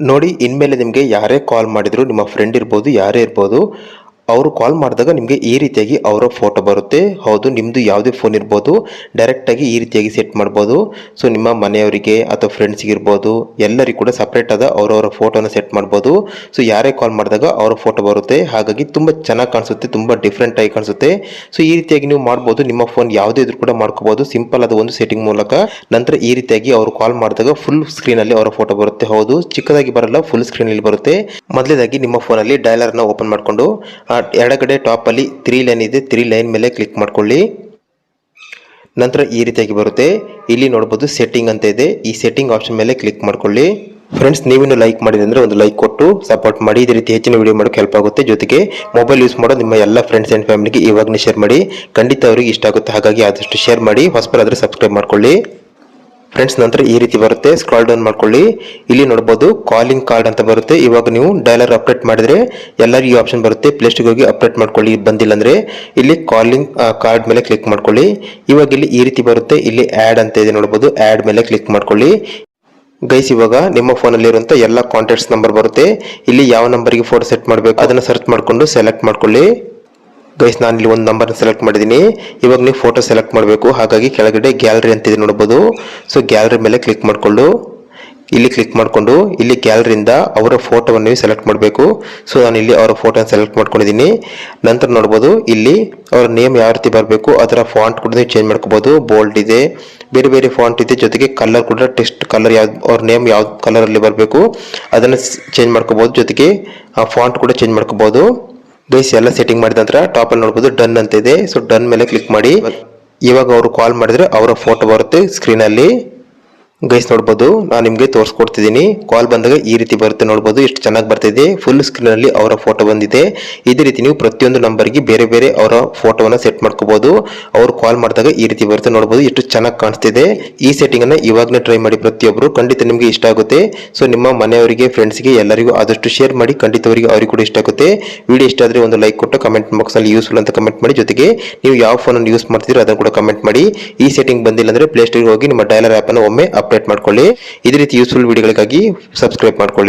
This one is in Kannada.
ನೋಡಿ ಇನ್ಮೇಲೆ ನಿಮಗೆ ಯಾರೇ ಕಾಲ್ ಮಾಡಿದ್ರು ನಿಮ್ಮ ಫ್ರೆಂಡ್ ಇರ್ಬೋದು ಯಾರೇ ಇರ್ಬೋದು ಅವರು ಕಾಲ್ ಮಾಡಿದಾಗ ನಿಮಗೆ ಈ ರೀತಿಯಾಗಿ ಅವರ ಫೋಟೋ ಬರುತ್ತೆ. ಹೌದು ನಿಮ್ಮದು ಯಾವುದೇ ಫೋನ್ ಇರ್ಬೋದು. ಡೈರೆಕ್ಟಾಗಿ ಈ ರೀತಿಯಾಗಿ ಸೆಟ್ ಮಾಡ್ಬೋದು. ಸೊ ನಿಮ್ಮ ಮನೆಯವರಿಗೆ ಅಥವಾ ಫ್ರೆಂಡ್ಸ್ಗೆ ಇರ್ಬೋದು. ಎಲ್ಲರಿಗೂ ಕೂಡ ಸಪ್ರೇಟ್ ಆದ ಅವರವರ ಫೋಟೋನ ಸೆಟ್ ಮಾಡ್ಬೋದು. ಸೊ ಯಾರೇ ಕಾಲ್ ಮಾಡಿದಾಗ ಅವರ ಫೋಟೋ ಬರುತ್ತೆ. ಹಾಗಾಗಿ ತುಂಬ ಚೆನ್ನಾಗಿ ಕಾಣಿಸುತ್ತೆ, ತುಂಬ ಡಿಫ್ರೆಂಟ್ ಆಗಿ ಕಾಣಿಸುತ್ತೆ. ಸೊ ಈ ರೀತಿಯಾಗಿ ನೀವು ಮಾಡ್ಬೋದು. ನಿಮ್ಮ ಫೋನ್ ಯಾವುದೇ ಇದ್ರೂ ಕೂಡ ಮಾಡ್ಕೋಬೋದು. ಸಿಂಪಲ್ ಆದ ಒಂದು ಸೆಟ್ಟಿಂಗ್ ಮೂಲಕ. ನಂತರ ಈ ರೀತಿಯಾಗಿ ಅವರು ಕಾಲ್ ಮಾಡಿದಾಗ ಫುಲ್ ಸ್ಕ್ರೀನಲ್ಲಿ ಅವರ ಫೋಟೋ ಬರುತ್ತೆ. ಹೌದು, ಚಿಕ್ಕದಾಗಿ ಬರಲ್ಲ ಫುಲ್ ಸ್ಕ್ರೀನಲ್ಲಿ ಬರುತ್ತೆ. ಮೊದಲೇದಾಗಿ ನಿಮ್ಮ ಫೋನಲ್ಲಿ ಡೈಲರ್ನ ಓಪನ್ ಮಾಡಿಕೊಂಡು ಆ ಎಡಗಡೆ ಟಾಪಲ್ಲಿ ತ್ರೀ ಲೈನ್ ಇದೆ. ತ್ರೀ ಲೈನ್ ಮೇಲೆ ಕ್ಲಿಕ್ ಮಾಡ್ಕೊಳ್ಳಿ. ನಂತರ ಈ ರೀತಿಯಾಗಿ ಬರುತ್ತೆ. ಇಲ್ಲಿ ನೋಡ್ಬೋದು ಸೆಟ್ಟಿಂಗ್ ಅಂತ ಇದೆ. ಈ ಸೆಟ್ಟಿಂಗ್ ಆಪ್ಷನ್ ಮೇಲೆ ಕ್ಲಿಕ್ ಮಾಡ್ಕೊಳ್ಳಿ. ಫ್ರೆಂಡ್ಸ್ ನೀವೇನು ಲೈಕ್ ಮಾಡಿದ್ರೆ ಒಂದು ಲೈಕ್ ಕೊಟ್ಟು ಸಪೋರ್ಟ್ ಮಾಡಿ. ಇದೇ ರೀತಿ ಹೆಚ್ಚಿನ ವೀಡಿಯೋ ಮಾಡೋಕೆ ಹೆಲ್ಪ್ ಆಗುತ್ತೆ. ಜೊತೆಗೆ ಮೊಬೈಲ್ ಯೂಸ್ ಮಾಡೋ ನಿಮ್ಮ ಎಲ್ಲ ಫ್ರೆಂಡ್ಸ್ ಆ್ಯಂಡ್ ಫ್ಯಾಮಿಲಿಗೆ ಇವಾಗಲೇ ಶೇರ್ ಮಾಡಿ. ಖಂಡಿತ ಅವರಿಗೆ ಇಷ್ಟ ಆಗುತ್ತೆ. ಹಾಗಾಗಿ ಆದಷ್ಟು ಶೇರ್ ಮಾಡಿ. ಹೊಸಬರಾದರೆ ಸಬ್ಸ್ಕ್ರೈಬ್ ಮಾಡ್ಕೊಳ್ಳಿ. ಫ್ರೆಂಡ್ಸ್ ನಂತರ ಈ ರೀತಿ ಬರುತ್ತೆ. ಸ್ಕ್ರಾಲ್ ಡೌನ್ ಮಾಡ್ಕೊಳ್ಳಿ. ಇಲ್ಲಿ ನೋಡ್ಬೋದು ಕಾಲಿಂಗ್ ಕಾರ್ಡ್ ಅಂತ ಬರುತ್ತೆ. ಇವಾಗ ನೀವು ಡೈಲರ್ ಅಪ್ಡೇಟ್ ಮಾಡಿದ್ರೆ ಎಲ್ಲರಿಗೂ ಈ ಆಪ್ಷನ್ ಬರುತ್ತೆ. ಪ್ಲೇಸ್ಟಿಗೆ ಹೋಗಿ ಅಪ್ಡೇಟ್ ಮಾಡ್ಕೊಳ್ಳಿ. ಬಂದಿಲ್ಲ ಅಂದ್ರೆ ಇಲ್ಲಿ ಕಾಲಿಂಗ್ ಕಾರ್ಡ್ ಮೇಲೆ ಕ್ಲಿಕ್ ಮಾಡ್ಕೊಳ್ಳಿ. ಇವಾಗ ಇಲ್ಲಿ ಈ ರೀತಿ ಬರುತ್ತೆ. ಇಲ್ಲಿ ಆ್ಯಡ್ ಅಂತ ಇದೆ ನೋಡ್ಬೋದು. ಆ್ಯಡ್ ಮೇಲೆ ಕ್ಲಿಕ್ ಮಾಡ್ಕೊಳ್ಳಿ. ಗೈಸ್ ಇವಾಗ ನಿಮ್ಮ ಫೋನಲ್ಲಿ ಇರುವಂಥ ಎಲ್ಲ ಕಾಂಟ್ಯಾಕ್ಟ್ಸ್ ನಂಬರ್ ಬರುತ್ತೆ. ಇಲ್ಲಿ ಯಾವ ನಂಬರ್ಗೆ ಫೋಟೋ ಸೆಟ್ ಮಾಡಬೇಕು, ಅದನ್ನು ಸರ್ಚ್ ಮಾಡಿಕೊಂಡು ಸೆಲೆಕ್ಟ್ ಮಾಡ್ಕೊಳ್ಳಿ. ಗೈಸ್ ನಾನು ಇಲ್ಲಿ ಒಂದು ನಂಬರ್ನ ಸೆಲೆಕ್ಟ್ ಮಾಡಿದ್ದೀನಿ ಇವಾಗ ನೀವು ಫೋಟೋ ಸೆಲೆಕ್ಟ್ ಮಾಡಬೇಕು. ಹಾಗಾಗಿ ಕೆಳಗಡೆ ಗ್ಯಾಲರಿ ಅಂತಿದೆ ನೋಡ್ಬೋದು. ಸೊ ಗ್ಯಾಲರಿ ಮೇಲೆ ಕ್ಲಿಕ್ ಮಾಡಿಕೊಂಡು, ಇಲ್ಲಿ ಕ್ಲಿಕ್ ಮಾಡಿಕೊಂಡು, ಇಲ್ಲಿ ಗ್ಯಾಲರಿಯಿಂದ ಅವರ ಫೋಟೋವನ್ನು ನೀವು ಸೆಲೆಕ್ಟ್ ಮಾಡಬೇಕು. ಸೊ ನಾನು ಇಲ್ಲಿ ಅವರ ಫೋಟೋನ ಸೆಲೆಕ್ಟ್ ಮಾಡ್ಕೊಂಡಿದ್ದೀನಿ ನಂತರ ನೋಡ್ಬೋದು, ಇಲ್ಲಿ ಅವರ ನೇಮ್ ಯಾವ ರೀತಿ ಬರಬೇಕು, ಅದರ ಫಾಂಟ್ ಕೂಡ ನೀವು ಚೇಂಜ್ ಮಾಡ್ಕೋಬೋದು. ಬೋಲ್ಡ್ ಇದೆ. ಬೇರೆ ಬೇರೆ ಫಾಂಟ್ ಇದೆ. ಜೊತೆಗೆ ಕಲರ್ ಕೂಡ ಟೆಸ್ಟ್ ಕಲರ್ ಯಾವ್ದು, ಅವ್ರ ನೇಮ್ ಯಾವ ಕಲರಲ್ಲಿ ಬರಬೇಕು, ಅದನ್ನು ಚೇಂಜ್ ಮಾಡ್ಕೋಬೋದು. ಜೊತೆಗೆ, ಆ ಫಾಂಟ್ ಕೂಡ ಚೇಂಜ್ ಮಾಡ್ಕೋಬೋದು. ಗೈಸ್ ಎಲ್ಲ ಸೆಟ್ಟಿಂಗ್ ಮಾಡಿದ ನಂತರ ಟಾಪ್ ಅಲ್ಲಿ ನೋಡಬಹುದು ಡನ್ ಅಂತ ಇದೆ. ಸೊ ಡನ್ ಮೇಲೆ ಕ್ಲಿಕ್ ಮಾಡಿ ಇವಾಗ ಅವರು ಕಾಲ್ ಮಾಡಿದ್ರೆ ಅವರ ಫೋಟೋ ಬರುತ್ತೆ ಸ್ಕ್ರೀನಲ್ಲಿ ಗೈಸ್ ನೋಡ್ಬೋದು, ನಾನು ನಿಮಗೆ ತೋರಿಸ್ಕೊಡ್ತಿದ್ದೀನಿ ಕಾಲ್ ಬಂದಾಗ ಈ ರೀತಿ ಬರುತ್ತೆ ನೋಡ್ಬೋದು, ಎಷ್ಟು ಚೆನ್ನಾಗಿ ಬರ್ತಿದೆ. ಫುಲ್ ಸ್ಕ್ರೀನಲ್ಲಿ ಅವರ ಫೋಟೋ ಬಂದಿದೆ. ಇದೇ ರೀತಿ ನೀವು ಪ್ರತಿಯೊಂದು ನಂಬರ್ಗೆ ಬೇರೆ ಬೇರೆ ಅವರ ಫೋಟೋವನ್ನು ಸೆಟ್ ಮಾಡ್ಕೋಬಹುದು ಅವ್ರು ಕಾಲ್ ಮಾಡಿದಾಗ ಈ ರೀತಿ ಬರುತ್ತೆ ನೋಡ್ಬೋದು, ಎಷ್ಟು ಚೆನ್ನಾಗಿ ಕಾಣಿಸ್ತಿದೆ. ಈ ಸೆಟ್ಟಿಂಗ್ ಅನ್ನ ಇವಾಗಲೇ ಟ್ರೈ ಮಾಡಿ ಪ್ರತಿಯೊಬ್ಬರು ಖಂಡಿತ ನಿಮಗೆ ಇಷ್ಟ ಆಗುತ್ತೆ. ಸೊ ನಿಮ್ಮ ಮನೆಯವರಿಗೆ ಫ್ರೆಂಡ್ಸ್ಗೆ ಎಲ್ಲರಿಗೂ ಆದಷ್ಟು ಶೇರ್ ಮಾಡಿ ಖಂಡಿತವರಿಗೆ ಅವರಿಗೆ ಕೂಡ ಇಷ್ಟ ಆಗುತ್ತೆ. ವಿಡಿಯೋ ಇಷ್ಟ ಆದರೆ ಒಂದು ಲೈಕ್ ಕೊಟ್ಟು ಕಮೆಂಟ್ ಬಾಕ್ಸಲ್ಲಿ ಯೂಸ್ಫುಲ್ ಅಂತ ಕಮೆಂಟ್ ಮಾಡಿ. ಜೊತೆಗೆ ನೀವು ಯಾವ ಫೋನನ್ನು ಯೂಸ್ ಮಾಡ್ತಿದ್ದೀರೋ ಅದನ್ನು ಕೂಡ ಕಮೆಂಟ್ ಮಾಡಿ. ಈ ಸೆಟ್ಟಿಂಗ್ ಬಂದಿಲ್ಲ ಅಂದರೆ ಪ್ಲೇಸ್ಟೋರ್ಗೆ ಹೋಗಿ ನಿಮ್ಮ ಡೈಲರ್ ಆ್ಯಪನ್ನು ಒಮ್ಮೆ ಅಪ್ಡೇಟ್ ಮಾಡ್ಕೊಳ್ಳಿ. ಇದೇ ರೀತಿ ಯೂಸ್ಫುಲ್ ವಿಡಿಯೋಗಳಿಗಾಗಿ ಸಬ್ಸ್ಕ್ರೈಬ್ ಮಾಡ್ಕೊಳ್ಳಿ.